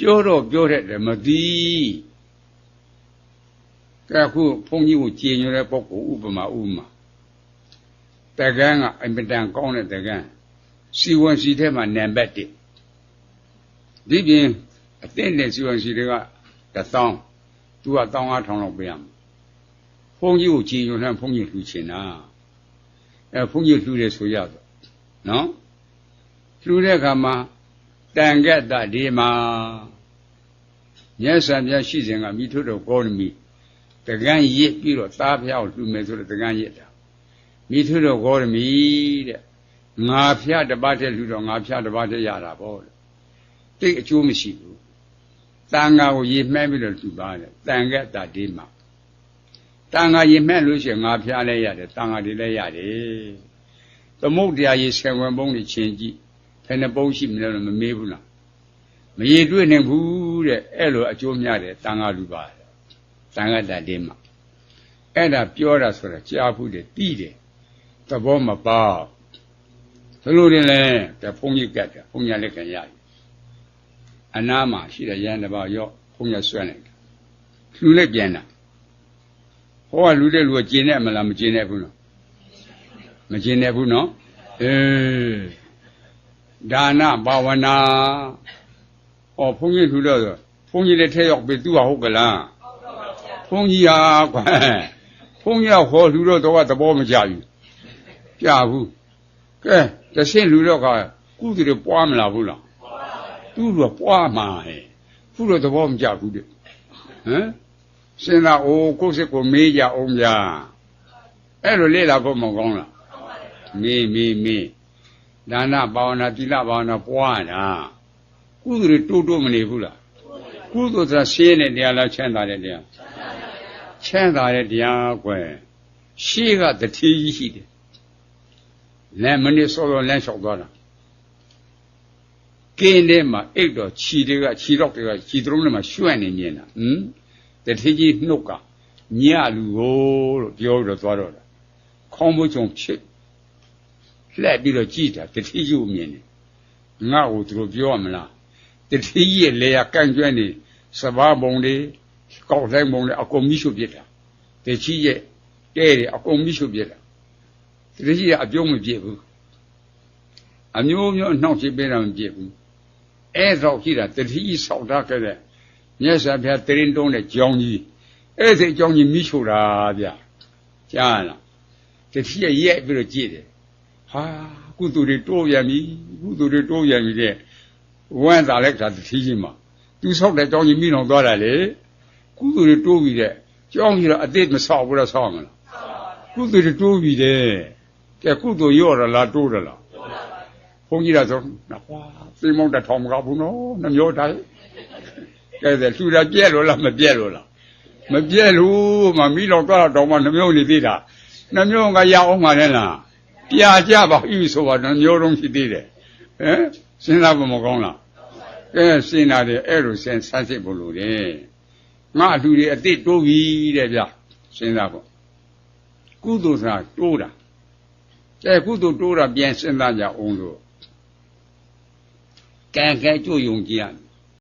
ပြောတော့ပြောတဲ့တယ်မသိကဲအခုဘုန်းကြီးကိုကြည်ညိုတဲ့ပုဂ္ဂိုလ်ဥပမာဥပမာတကန်းကအင်မတန်ကောင်းတဲ့တကန်းစီဝန်စီထဲမှာနံပါတ်1ဒီပြင်အသင့်တဲ့စီဝန်စီတွေကတစ်သောင်းသူကတောင်းအားထောင်လောက်ပေးရမှာဘုန်းကြီးကိုကြည်ညိုတဲ့ဘုန်းကြီးလှူချင်တာအဲဘုန်းကြီးလှူတယ်ဆိုရတော့နော်လှူတဲ့အခါမှာ တန်ကက်တဒီမှာမြတ်စွာဘုရားရှိစဉ်ကမိထုတော်ကောရမီတကန်းရစ်ပြီးတော့သားဖျားကိုလှူမယ်ဆိုတော့တကန်းရစ်တာမိထုတော်ကောရမီတဲ့ငါဖျားတစ်ပါးတည်းလှူတော့ငါဖျားတစ်ပါးတည်းရတာပေါ့တဲ့တိတ်အကျိုးမရှိဘူးတန်ဃာကိုရေမှဲပြီးတော့လှူပါတယ်တန်ကက်တဒီမှာတန်ဃာရေမှဲလို့ရှိရင်ငါဖျားလည်းရတယ်တန်ဃာတွေလည်းရတယ်သမုတ်တရားရေဆယ်ဝင်ပုံးတွေချင်းကြည့်ဖ ယ်နှပုံးရှိမလဲတော့မမေးဘူးလားမရေတွေ့နိုင်ဘူးတဲ့အဲ့လိုအကျိုးများတယ်တန်ဃာလူပါတန်ဃာတတင်းမှာအဲ့ဒါပြောတာဆိုတာကြားဘူးတယ်ပြီးတယ်သဘောမပေါက်ဘယ်လိုတင်လဲတဲ့ဘုန်းကြီးကတ်တယ်ဘုန်းကြီးလည်းခင်ရတယ်အနာမှာရှိတဲ့ရန်တပါရော့ဘုန်းကြီးဆွဲလိုက်တယ်လူလည်းပြန်တာဟောကလူတဲ့လူကကျင်နေမလားမကျင်နေဘူးနော်မကျင်နေဘူးနော်အေး ဒါနဘာဝနာဟောဘုန်းကြီးထူတော့ဆိုဘုန်းကြီးလည်းထဲရောက်ပြီသူကဟုတ်ကလားဘုန်းကြီးဟာကွာဘုန်းကြီးကဟောလူတော့တော့သဘောမကျဘူးကြဘူးကဲတဆင့်လူတော့ကကုသိုလ်တွေပွားမလာဘူးလားသူ့တော့ပွားမှာဟဲ့ခုတော့သဘောမကျဘူးတဲ့ဟမ်စဉ်းစားအိုးကိုယ်စစ်ကိုမေးကြအောင်ဗျာအဲ့လိုလေ့လာဖို့မကောင်းလားမေးမေးမေး ဒါနဘာဝနာသီလဘာဝနာပွားတာကုသိုလ်တွေတိုးတိုးမနေဘူးလားကုသိုလ်ဆိုတာရှင်းတဲ့တရားလားချမ်းသာတဲ့တရားချမ်းသာတဲ့တရားကွယ်ရှေးကတတိကြီးရှိတယ်လမ်းမနစ်စောစောလမ်းလျှောက်သွားတာကင်းထဲမှာအိတ်တော်ခြီတွေကခြီတော့တွေကခြီသုံးထဲမှာရွှဲ့နေမြင်တာဟမ်တတိကြီးနှုတ်ကညလူကိုလို့ပြောပြီးတော့သွားတော့တာခေါင်းမချုံဖြစ် လှက်ပြီးတော့ကြည့်တာတတိကြီးကိုမြင်တယ်ငါ့ကိုသူတို့ပြောရမလားတတိကြီးရဲ့လေယာကန့်ကျွမ်းနေစဘာဘုံလေးကောက်တိုင်းဘုံလေးအကုန်မိရှုပြစ်တာတတိကြီးရဲ့တဲတွေအကုန်မိရှုပြစ်တာတတိကြီးကအပြုံးမပြစ်ဘူးအမျိုးမျိုးနှောက်ချိပေးတာမပြစ်ဘူးအဲ့တော့ရှိတာတတိကြီးဆောက်ထားခဲ့တဲ့မြတ်စွာဘုရားတရင်တုံးတဲ့ကြောင်းကြီးအဲ့ဒီကြောင်းကြီးမိရှုတာဗျကြားလားတတိရဲ့ရဲ့ပြီးတော့ကြည့်တယ် ဟာကုသိုလ်တွေတိုးပြန်ပြီကုသိုလ်တွေတိုးပြန်ပြီတဲ့ဝမ်းသာလိုက်တာတတိကြီးမှာသူဆောက်တဲ့ကြောင်းကြီးမိအောင်သွားတာလေကုသိုလ်တွေတိုးပြီတဲ့ကြောင်းကြီးတော့အတိတ်မဆောက်ဘူးလားဆောက်မလားကုသိုလ်တွေတိုးပြီတဲ့ကဲကုသိုလ်ရော့ရလားတိုးရလားဘုန်းကြီးကဆိုဟွာသိမောင်းတထောင်မကဘူးနော်နှမျိုးတိုင်းကဲတဲ့လှူတာပြက်လို့လားမပြက်လို့လားမပြက်လို့မမိတော့တော့တော့မှနှမျိုးနေသေးတာနှမျိုးကရအောင်ပါနဲ့လား ပြာကြပါပြီဆိုတော့နှမျိုးလုံးရှိသေးတယ်ဟမ်စဉ်းစားဖို့မကောင်းလားကဲစဉ်းစားတယ်အဲ့လိုစဉ်းစားစစ်ဖို့လိုတယ်ငါအလူတွေအတိတ်တိုးပြီတဲ့ဗျစဉ်းစားဖို့ကုသိုလ်ဆိုတာတိုးတာကဲကုသိုလ်တိုးတာပြန်စဉ်းစားကြအောင်လို့ကံကဲကြို့ယုံကြည်ရမယ်